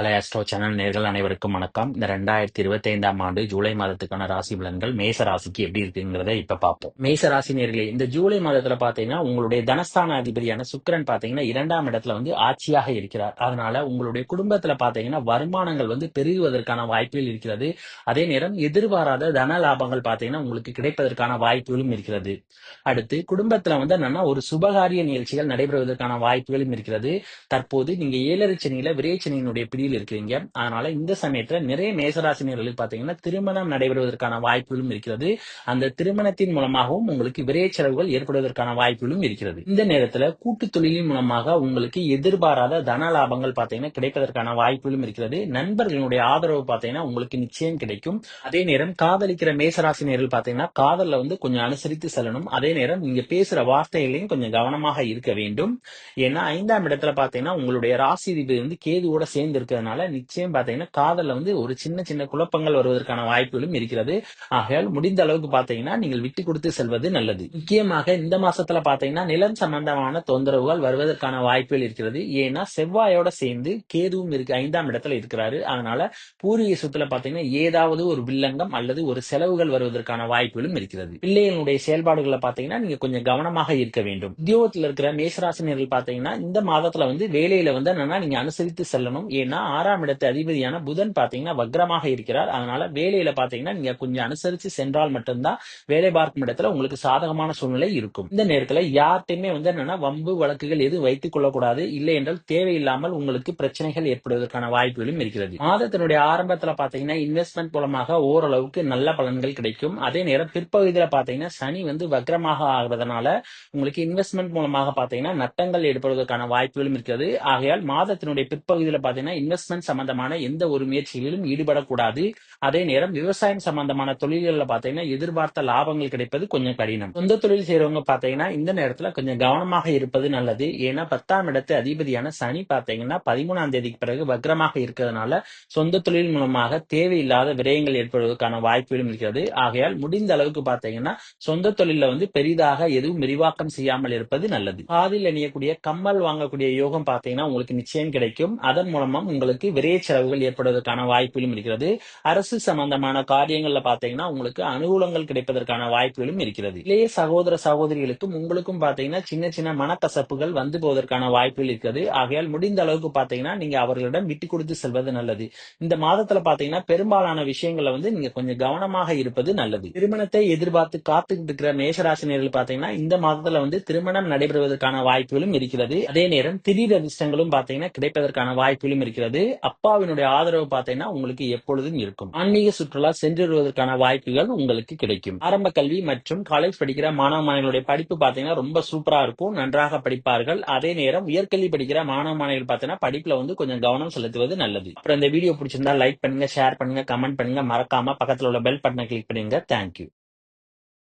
அலையாஸ்ட்ரோ channel நேர்கள் அனைவருக்கும் வணக்கம். இந்த ரெண்டாயிரத்தி இருபத்தி ஐந்தாம் ஆண்டு ஜூலை மாதத்துக்கான ராசி பலன்கள் மேச ராசிக்கு எப்படி இருக்குங்கிறத இப்ப பார்ப்போம். மேச ராசி நேர்களே இந்த ஜூலை மாதத்துல பாத்தீங்கன்னா உங்களுடைய தனஸ்தான அதிபதியான சுக்கரன் பாத்தீங்கன்னா இரண்டாம் இடத்துல வந்து ஆட்சியாக இருக்கிறார். அதனால உங்களுடைய குடும்பத்துல பாத்தீங்கன்னா வருமானங்கள் வந்து பெருகுவதற்கான வாய்ப்புகள் இருக்கிறது. அதே நேரம் எதிர்பாராத தன லாபங்கள் பாத்தீங்கன்னா உங்களுக்கு கிடைப்பதற்கான வாய்ப்புகளும் இருக்கிறது. அடுத்து குடும்பத்துல வந்து என்னன்னா ஒரு சுபகாரிய நிகழ்ச்சிகள் நடைபெறுவதற்கான வாய்ப்புகளும் இருக்கிறது. தற்போது நீங்க ஏழரை சனியில விரைச்சனியினுடைய பிடியில் இருக்கிறீங்க. அதனால இந்த சமயத்துல நிறைய மேசராசினியர்களுக்கு பாத்தீங்கன்னா திருமணம் நடைபெறுவதற்கான வாய்ப்புகளும் இருக்கிறது. அந்த திருமணத்தின் மூலமாகவும் உங்களுக்கு விரைய செலவுகள் ஏற்படுவதற்கான வாய்ப்புகளும் இருக்கிறது. இந்த நேரத்துல கூட்டு தொழிலின் மூலமாக உங்களுக்கு எதிர்பாராத தன லாபங்கள் பாத்தீங்கன்னா கிடைப்பதற்கான வாய்ப்புகளும் இருக்கிறது. நண்பர்களுடைய ஆதரவு பாத்தீங்கன்னா உங்களுக்கு நிச்சயம் கிடைக்கும். அதே நேரம் காதலிக்கிற மேசராசினியர்கள் பாத்தீங்கன்னா காதல்ல வந்து கொஞ்சம் அனுசரித்து செல்லணும். அதே நேரம் நீங்க பேசுற வார்த்தைகளையும் கொஞ்சம் கவனமாக இருக்க வேண்டும். ஏன்னா ஐந்தாம் இடத்துல பாத்தீங்கன்னா உங்களுடைய ராசி வந்து கேதுவோட சேர்ந்து இருக்க இருக்கிறதுனால நிச்சயம் பாத்தீங்கன்னா காதல்ல வந்து ஒரு சின்ன சின்ன குழப்பங்கள் வருவதற்கான வாய்ப்புகளும் இருக்கிறது. ஆகையால் முடிந்த அளவுக்கு பாத்தீங்கன்னா நீங்கள் விட்டு கொடுத்து செல்வது நல்லது. முக்கியமாக இந்த மாசத்துல பாத்தீங்கன்னா நிலம் சம்பந்தமான தொந்தரவுகள் வருவதற்கான வாய்ப்புகள் இருக்கிறது. ஏன்னா செவ்வாயோட சேர்ந்து கேதுவும் இருக்கு ஐந்தாம் இடத்துல இருக்கிறாரு. அதனால பூர்வீக சொத்துல பாத்தீங்கன்னா ஏதாவது ஒரு வில்லங்கம் அல்லது ஒரு செலவுகள் வருவதற்கான வாய்ப்புகளும் இருக்கிறது. பிள்ளைகளுடைய செயல்பாடுகளை பாத்தீங்கன்னா நீங்க கொஞ்சம் கவனமாக இருக்க வேண்டும். உத்தியோகத்தில் இருக்கிற மேசராசினியர்கள் பாத்தீங்கன்னா இந்த மாதத்துல வந்து வேலையில வந்து என்னன்னா நீங்க அனுசரித்து செல்லணும். ஏன்னா ஆறாம் இடத்து அதிபதியான புதன் பாத்தீங்கன்னா வக்ரமாக இருக்கிறார். அதனால வேலையில பாத்தீங்கன்னா நீங்க கொஞ்சம் அனுசரிச்சு சென்றால் மட்டும்தான் வேலை பார்க்கும் இடத்துல உங்களுக்கு சாதகமான சூழ்நிலை இருக்கும். இந்த நேரத்துல யார்கிட்டயுமே வந்து என்னன்னா வம்பு வழக்குகள் எதுவும் வைத்துக் கொள்ளக்கூடாது. இல்லை என்றால் தேவையில்லாமல் உங்களுக்கு பிரச்சனைகள் ஏற்படுவதற்கான வாய்ப்புகளும் இருக்கிறது. மாதத்தினுடைய ஆரம்பத்துல பாத்தீங்கன்னா இன்வெஸ்ட்மெண்ட் மூலமாக ஓரளவுக்கு நல்ல பலன்கள் கிடைக்கும். அதே நேரம் பிற்பகுதியில பாத்தீங்கன்னா சனி வந்து வக்ரமாக ஆகிறதுனால உங்களுக்கு இன்வெஸ்ட்மெண்ட் மூலமாக பாத்தீங்கன்னா நட்டங்கள் ஏற்படுவதற்கான வாய்ப்புகளும் இருக்கிறது. ஆகையால் மாதத்தினுடைய பிற்பகுதியில பாத்தீங்கன்னா இன்வெஸ்ட்மெண்ட் சம்பந்தமான எந்த ஒரு முயற்சிகளிலும் ஈடுபடக்கூடாது. அதே நேரம் விவசாயம் சம்பந்தமான தொழில்களில் பாத்தீங்கன்னா எதிர்பார்த்த லாபங்கள் கிடைப்பது கொஞ்சம் கடினம். சொந்த தொழில் செய்யறவங்க பாத்தீங்கன்னா இந்த நேரத்துல கொஞ்சம் கவனமாக இருப்பது நல்லது. ஏன்னா பத்தாம் இடத்து அதிபதியான சனி பாத்தீங்கன்னா பதிமூணாம் தேதிக்கு பிறகு வக்ரமாக இருக்கிறதுனால சொந்த தொழில் மூலமாக தேவையில்லாத விரயங்கள் ஏற்படுவதற்கான வாய்ப்புகளும் இருக்கிறது. ஆகையால் முடிந்த அளவுக்கு பாத்தீங்கன்னா சொந்த தொழில வந்து பெரிதாக எதுவும் விரிவாக்கம் செய்யாமல் இருப்பது நல்லது. காதில் அணியக்கூடிய கம்மல் வாங்கக்கூடிய யோகம் பாத்தீங்கன்னா உங்களுக்கு நிச்சயம் கிடைக்கும். அதன் மூலமா உங்களுக்கு விரைய செலவுகள் ஏற்படுவதற்கான வாய்ப்புகளும் இருக்கிறது. அரசு சம்பந்தமான காரியங்கள்ல பாத்தீங்கன்னா உங்களுக்கு அனுகூலங்கள் கிடைப்பதற்கான வாய்ப்புகளும் இருக்கிறது. இளைய சகோதர சகோதரிகளுக்கும் உங்களுக்கும் பாத்தீங்கன்னா சின்ன சின்ன மனக்கசப்புகள் வந்து போவதற்கான வாய்ப்புகள் இருக்கிறது. ஆகையால் முடிந்த அளவுக்கு பாத்தீங்கன்னா நீங்க அவர்களிடம் விட்டு கொடுத்து செல்வது நல்லது. இந்த மாதத்துல பாத்தீங்கன்னா பெரும்பாலான விஷயங்களை வந்து நீங்க கொஞ்சம் கவனமாக இருப்பது நல்லது. திருமணத்தை எதிர்பார்த்து காத்துக்கிட்டு இருக்கிற மேஷராசினியர்கள் பாத்தீங்கன்னா இந்த மாதத்துல வந்து திருமணம் நடைபெறுவதற்கான வாய்ப்புகளும் இருக்கிறது. அதே நேரம் திடீர் அதிர்ஷ்டங்களும் பாத்தீங்கன்னா கிடைப்பதற்கான வாய்ப்புகளும் இருக்கிறது. அப்பாவினுடைய ஆதரவு பார்த்தீங்கன்னா உங்களுக்கு எப்பொழுதும் இருக்கும். ஆன்மீக சுற்றுலா சென்று வருவதற்கான வாய்ப்புகள் உங்களுக்கு கிடைக்கும். ஆரம்ப கல்வி மற்றும் காலேஜ் படிக்கிற மாணவ மாணவிகளுடைய படிப்பு பார்த்தீங்கன்னா ரொம்ப சூப்பரா இருக்கும். நன்றாக படிப்பார்கள். அதே நேரம் உயர்கல்வி படிக்கிற மாணவ மாணவிகள் பார்த்தீங்கன்னா படிப்புல வந்து கொஞ்சம் கவனம் செலுத்துவது நல்லது. அப்புறம் இந்த வீடியோ பிடிச்சிருந்தா லைக் பண்ணுங்க ஷேர் பண்ணுங்க கமெண்ட் பண்ணுங்க. மறக்காம பக்கத்தில் உள்ள பெல் பட்டனை கிளிக் பண்ணுங்க தேங்க்யூ